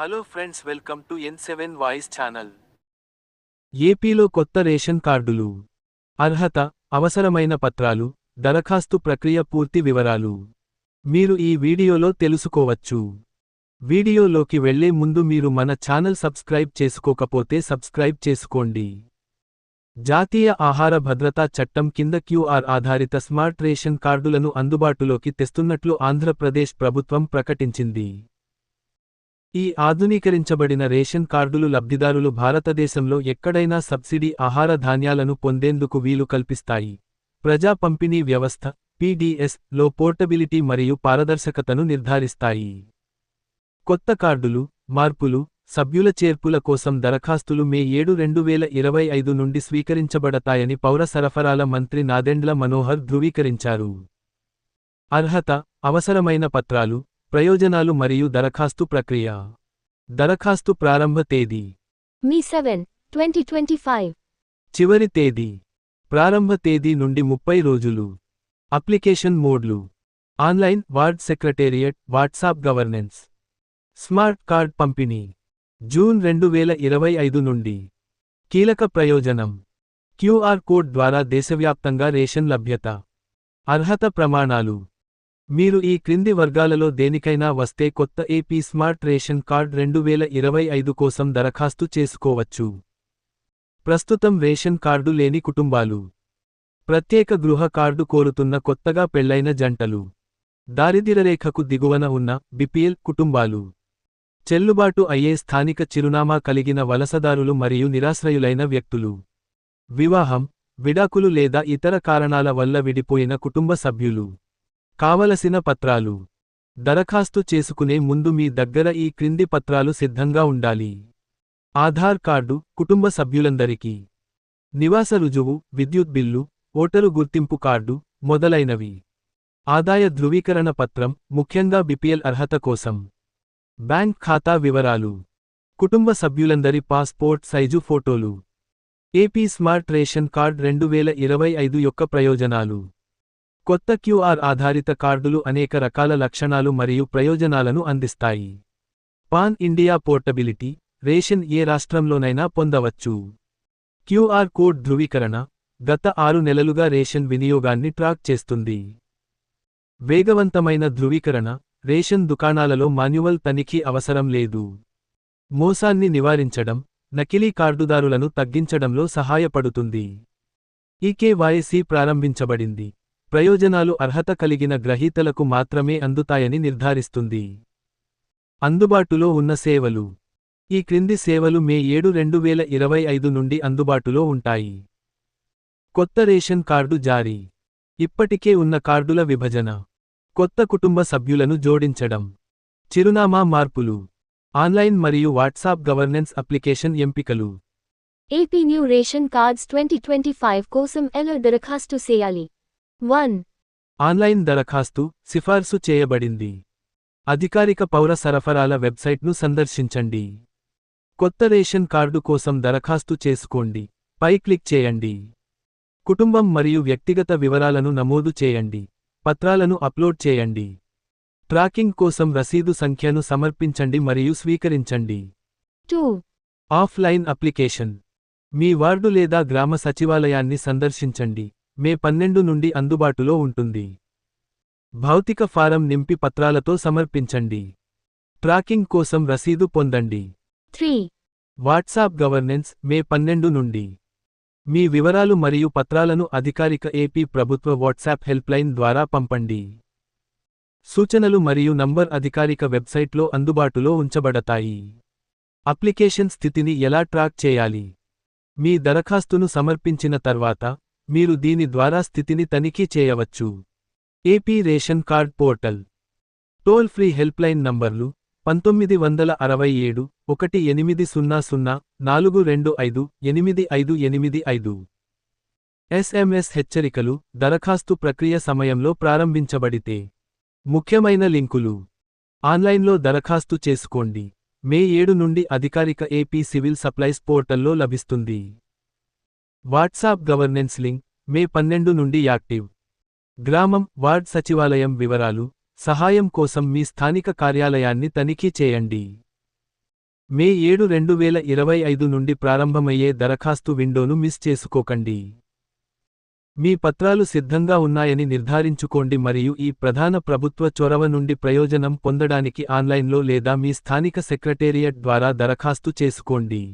Hello friends welcome to N seven voice channel ఏపీలో కొత్త ration కార్డులు అర్హత అవసరమైన పత్రాలు దరఖాస్తు ప్రక్రియ పూర్తి వివరాలు. మీరు ఈ వీడియోలో తెలుసుకోవచ్చు. వీడియోలోకి వెళ్ళే ముందు మీరు మన ఛానల్ సబ్స్క్రైబ్ చేసుకోకపోతే సబ్స్క్రైబ్ చేసుకోండి. జాతీయ ఆహార భద్రతా చట్టం కింద క్యూఆర్ ఆధారిత స్మార్ట్ రేషన్ కార్డులను అందుబాటులోకి తెస్తున్నట్లు ఆంధ్రప్రదేశ్ ప్రభుత్వం ప్రకటించింది. ఈ ఆధునీకరించబడిన రేషన్ కార్డులు లబ్ధిదారులు భారతదేశంలో ఎక్కడైనా సబ్సిడీ ఆహార ధాన్యాలను పొందేందుకు వీలు కల్పిస్తాయి. ప్రజా పంపిణీ వ్యవస్థ పీడీఎస్లో పోర్టబిలిటీ మరియు పారదర్శకతను నిర్ధారిస్తాయి. కొత్త కార్డులు మార్పులు సభ్యుల చేర్పుల కోసం దరఖాస్తులు మే ఏడు రెండు వేల ఇరవై ఐదు నుండి స్వీకరించబడతాయని పౌర సరఫరాల మంత్రి నాదెండ్ల మనోహర్ ధృవీకరించారు. అర్హత అవసరమైన పత్రాలు ప్రయోజనాలు మరియు దరఖాస్తు ప్రక్రియ. దరఖాస్తు ప్రారంభ తేదీ. Me 7, 2025. చివరి తేదీ. ప్రారంభ తేదీ నుండి ముప్పై రోజులు. అప్లికేషన్ మోడ్లు. Online ward secretariat WhatsApp governance. Smart card పంపిణీ. జూన్ రెండు వేల ఇరవై ఐదు నుండి. కీలక ప్రయోజనం. క్యూఆర్ కోడ్ ద్వారా దేశవ్యాప్తంగా రేషన్ లభ్యత. అర్హత ప్రమాణాలు. మీరు ఈ క్రింది వర్గాలలో దేనికైనా వస్తే కొత్త ఏపీ స్మార్ట్ రేషన్ కార్డ్ రెండు వేల ఇరవై ఐదు కోసం దరఖాస్తు చేసుకోవచ్చు. ప్రస్తుతం రేషన్ కార్డు లేని కుటుంబాలు. ప్రత్యేక గృహ కార్డు కోరుతున్న కొత్తగా పెళ్ళైన జంటలు. దారిద్ర్యరేఖకు దిగువన ఉన్న బిపిఎల్ కుటుంబాలు. చెల్లుబాటు అయ్యే స్థానిక చిరునామా కలిగిన వలసదారులు మరియు నిరాశ్రయులైన వ్యక్తులు. వివాహం విడాకులు లేదా ఇతర కారణాల వల్ల విడిపోయిన కుటుంబ సభ్యులు. కావలసిన పత్రాలు. దరఖాస్తు చేసుకునే ముందు మీ దగ్గర ఈ క్రింది పత్రాలు సిద్ధంగా ఉండాలి. ఆధార్ కార్డు కుటుంబ సభ్యులందరికీ. నివాస రుజువు విద్యుత్ బిల్లు ఓటరు గుర్తింపు కార్డు మొదలైనవి. ఆదాయ ధృవీకరణ పత్రం ముఖ్యంగా బిపిఎల్ అర్హత కోసం. బ్యాంక్ ఖాతా వివరాలు. కుటుంబ సభ్యులందరి పాస్పోర్ట్ సైజు ఫోటోలు. ఏపీ స్మార్ట్ రేషన్ కార్డ్ రెండు వేల ఇరవై ఐదు యొక్క ప్రయోజనాలు. కొత్త క్యూఆర్ ఆధారిత కార్డులు అనేక రకాల లక్షణాలు మరియు ప్రయోజనాలను అందిస్తాయి. పాన్ ఇండియా పోర్టబిలిటీ రేషన్ ఏ రాష్ట్రంలోనైనా పొందవచ్చు. క్యూఆర్ కోడ్ ధృవీకరణ గత ఆరు నెలలుగా రేషన్ వినియోగాన్ని ట్రాక్ చేస్తుంది. వేగవంతమైన ధృవీకరణ రేషన్ దుకాణాలలో మాన్యువల్ తనిఖీ అవసరం లేదు. మోసాన్ని నివారించడం నకిలీ కార్డుదారులను తగ్గించడంలో సహాయపడుతుంది. ఈకేవాయసీ ప్రారంభించబడింది. ప్రయోజనాలు అర్హత కలిగిన గ్రహీతలకు మాత్రమే అందుతాయని నిర్ధారిస్తుంది. అందుబాటులో ఉన్న సేవలు. ఈ క్రింది సేవలు మే ఏడు రెండు వేల ఇరవై ఐదు నుండి అందుబాటులో ఉంటాయి. కొత్త రేషన్ కార్డు జారీ. ఇప్పటికే ఉన్న కార్డుల విభజన. కొత్త కుటుంబ సభ్యులను జోడించడం. చిరునామా మార్పులు. ఆన్లైన్ మరియు వాట్సాప్ గవర్నెన్స్ అప్లికేషన్ ఎంపికలు. ఏటిన్యు ration card twenty twenty five కోసం ఎలా దరఖాస్తు చేయాలి? 1. ఆన్లైన్ దరఖాస్తు సిఫార్సు చేయబడింది. అధికారిక పౌర సరఫరాల వెబ్సైట్ను సందర్శించండి. కొత్త రేషన్ కార్డు కోసం దరఖాస్తు చేసుకోండి. పై క్లిక్ చేయండి. కుటుంబం మరియు వ్యక్తిగత వివరాలను నమోదు చేయండి. పత్రాలను అప్లోడ్ చేయండి. ట్రాకింగ్ కోసం రసీదు సంఖ్యను సమర్పించండి మరియు స్వీకరించండి. 2. Offline application. మీ వార్డు లేదా గ్రామ సచివాలయాన్ని సందర్శించండి. మే పన్నెండు నుండి అందుబాటులో ఉంటుంది. భౌతిక ఫారం నింపి పత్రాలతో సమర్పించండి. ట్రాకింగ్ కోసం రసీదు పొందండి. 3. వాట్సాప్ గవర్నెన్స్ మే పన్నెండు నుండి. మీ వివరాలు మరియు పత్రాలను అధికారిక ఏపీ ప్రభుత్వ వాట్సాప్ హెల్ప్లైన్ ద్వారా పంపండి. సూచనలు మరియు నంబర్ అధికారిక వెబ్సైట్లో అందుబాటులో ఉంచబడతాయి. అప్లికేషన్ స్థితిని ఎలా ట్రాక్ చేయాలి? మీ దరఖాస్తును సమర్పించిన తర్వాత మీరు దీని ద్వారా స్థితిని తనిఖీ చేయవచ్చు. AP ration card portal. Toll free helpline నంబర్లు పంతొమ్మిది వందల అరవై ఏడు ఒకటి ఎనిమిది సున్నా సున్నా నాలుగు రెండు ఐదు ఎనిమిది ఐదు ఎనిమిది ఐదు. ఎస్ఎంఎస్ హెచ్చరికలు దరఖాస్తు ప్రక్రియ సమయంలో ప్రారంభించబడితే. ముఖ్యమైన లింకులు. ఆన్లైన్లో దరఖాస్తు చేసుకోండి. మే ఏడు నుండి అధికారిక ఏపీ సివిల్ సప్లైస్ పోర్టల్లో లభిస్తుంది. వాట్సాప్ గవర్నెన్స్ లింక్ మే పన్నెండు నుండి యాక్టివ్. గ్రామం వార్డ్ సచివాలయం వివరాలు సహాయం కోసం మీ స్థానిక కార్యాలయాన్ని తనిఖీ చేయండి. మే ఏడు రెండు వేల ఇరవై ఐదు నుండి ప్రారంభమయ్యే దరఖాస్తు విండోను మిస్ చేసుకోకండి. మీ పత్రాలు సిద్ధంగా ఉన్నాయని నిర్ధారించుకోండి మరియు ఈ ప్రధాన ప్రభుత్వ చొరవ నుండి ప్రయోజనం పొందడానికి ఆన్లైన్లో లేదా మీ స్థానిక సెక్రటేరియట్ ద్వారా దరఖాస్తు చేసుకోండి.